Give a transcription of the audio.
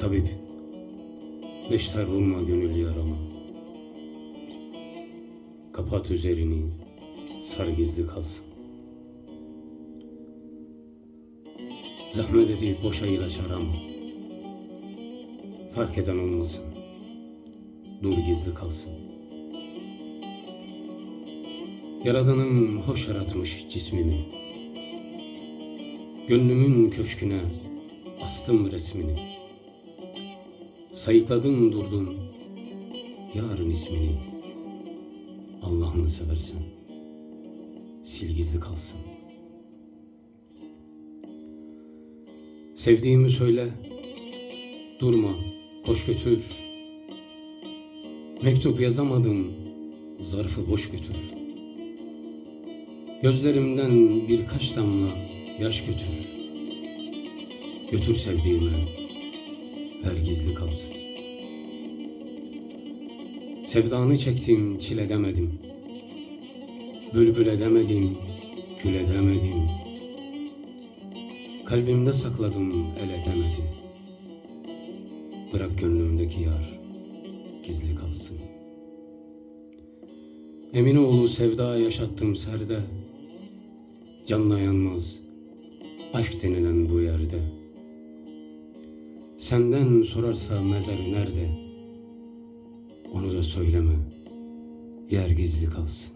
Tabip, neşter vurma gönül yarama. Kapat üzerini, sar gizli kalsın. Zahmet edip boşa ilaç arama. Fark eden olmasın. Dur gizli kalsın. Yaradanım hoş yaratmış cismimi. Gönlümün köşküne astım resmini. Sayıkladın durdun yarın ismini. Allah'ını seversen sil gizli kalsın. Sevdiğimi söyle, durma, koş götür. Mektup yazamadım, zarfı boş götür. Gözlerimden birkaç damla yaş götür. Götür sevdiğime, ver gizli kalsın. Sevdanı çektim, çile edemedim. Bülbül edemedim, gül edemedim. Kalbimde sakladım, el edemedim. Bırak gönlümdeki yar, gizli kalsın. Eminoğlu sevda yaşattım serde. Canla yanmaz, aşk denilen bu yerde. Senden sorarsa mezarı nerede? Onu da söyleme, yer gizli kalsın.